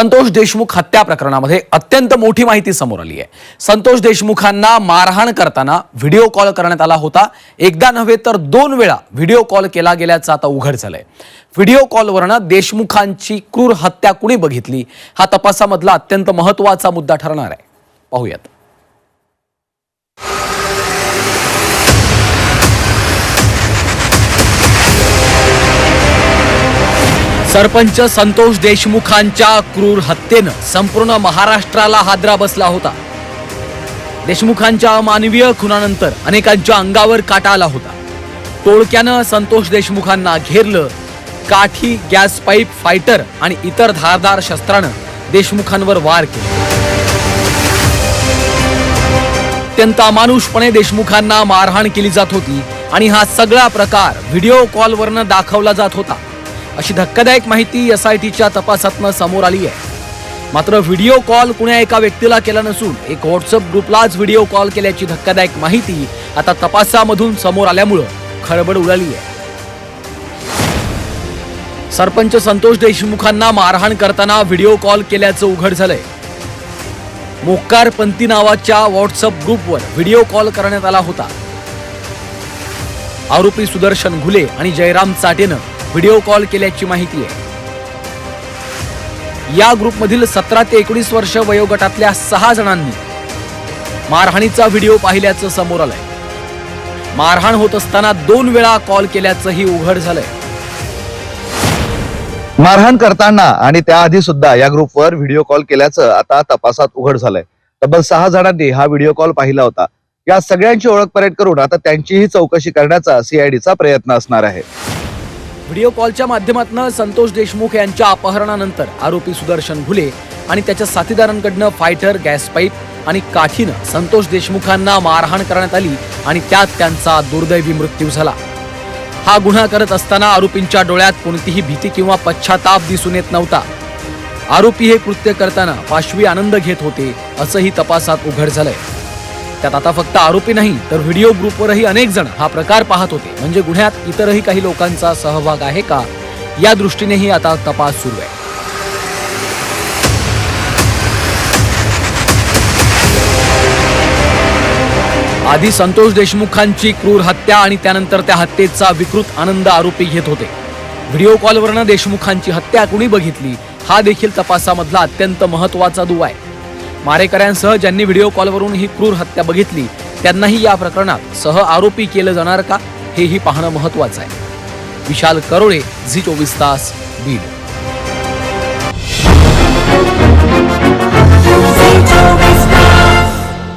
संतोष देशमुख हत्या प्रकरणामध्ये अत्यंत मोठी माहिती समोर आली आहे. संतोष देशमुखांना मारहाण करताना व्हिडिओ कॉल करण्यात आला होता. एकदा नव्हे तर दोन वेळा व्हिडिओ कॉल केला गेल्याचं आता उघड झालंय. व्हिडिओ कॉलवरनं देशमुखांची क्रूर हत्या कुणी बघितली? हा तपासामधला अत्यंत महत्त्वाचा मुद्दा ठरणार आहे. पाहूयात. सरपंच संतोष देशमुखांच्या क्रूर हत्येनं संपूर्ण महाराष्ट्राला हादरा बसला होता. देशमुखांच्या अमानवीय खुनानंतर अनेकांच्या अंगावर काटा आला होता. टोळक्यानं संतोष देशमुखांना घेरलं. काठी गॅस पाईप फायटर आणि इतर धारदार शस्त्रानं देशमुखांवर वार केले. अत्यंत अमानुषपणे देशमुखांना मारहाण केली जात होती आणि हा सगळा प्रकार व्हिडिओ कॉलवरनं दाखवला जात होता. अशी धक्कादायक माहिती एस आय टीच्या तपासातनं समोर आली आहे. मात्र व्हिडिओ कॉल कुण्या एका व्यक्तीला केला नसून एक व्हॉट्सअप ग्रुपलाच व्हिडिओ कॉल केल्याची धक्कादायक माहिती आता तपासामधून समोर आल्यामुळं खळबळ उडाली आहे. सरपंच संतोष देशमुखांना मारहाण करताना व्हिडिओ कॉल केल्याचं उघड झालंय. मोक्कार पंती नावाच्या व्हॉट्सअप ग्रुपवर व्हिडिओ कॉल करण्यात आला होता. आरोपी सुदर्शन घुले आणि जयराम चाटेनं व्हिडिओ कॉल केल्याची माहिती आहे. या ग्रुपमधील सतरा ते एकोणीस वर्ष वयोगटातल्या सहा जणांनी मारहाणीचा व्हिडिओ पाहिल्याचं समोर आलंय. मारहाण होत असताना दोन वेळा कॉल केल्याचंही उघड झालंय. मारहाण करताना आणि त्याआधी सुद्धा या ग्रुपवर व्हिडिओ कॉल केल्याचं आता तपासात उघड झालंय. तब्बल सहा जणांनी हा व्हिडिओ कॉल पाहिला होता. या सगळ्यांची ओळख परेड करून आता त्यांचीही चौकशी करण्याचा सीआयडीचा प्रयत्न असणार आहे. व्हिडिओ कॉलच्या माध्यमातून संतोष देशमुख यांच्या अपहरणानंतर आरोपी सुदर्शन घुले आणि त्याच्या साथीदारांकडनं फायटर गॅस पाईप आणि काठीनं संतोष देशमुखांना मारहाण करण्यात आली आणि त्यात त्यांचा दुर्दैवी मृत्यू झाला. हा गुन्हा करत असताना आरोपींच्या डोळ्यात कोणतीही भीती किंवा पश्चाताप दिसून येत नव्हता. आरोपी हे कृत्य करताना पाशवी आनंद घेत होते असंही तपासात उघड झालंय. त्यात आता फक्त आरोपी नाही तर व्हिडिओ ग्रुपवरही अनेक जण हा प्रकार पाहत होते. म्हणजे गुन्ह्यात इतरही काही लोकांचा सहभाग आहे का? या दृष्टीनेही आता तपास सुरू आहे. आधी संतोष देशमुखांची क्रूर हत्या आणि त्यानंतर त्या हत्येचा विकृत आनंद आरोपी घेत होते. व्हिडिओ कॉलवरनं देशमुखांची हत्या कुणी बघितली? हा देखील तपासामधला अत्यंत महत्त्वाचा दुवा आहे. मारेकऱ्यांसह ज्यांनी व्हिडिओ कॉलवरून ही क्रूर हत्या बघितली त्यांनाही या प्रकरणात सह आरोपी केलं जाणार का हेही पाहणं महत्वाचं आहे. विशाल करोळे झी चोवीस तास बीड.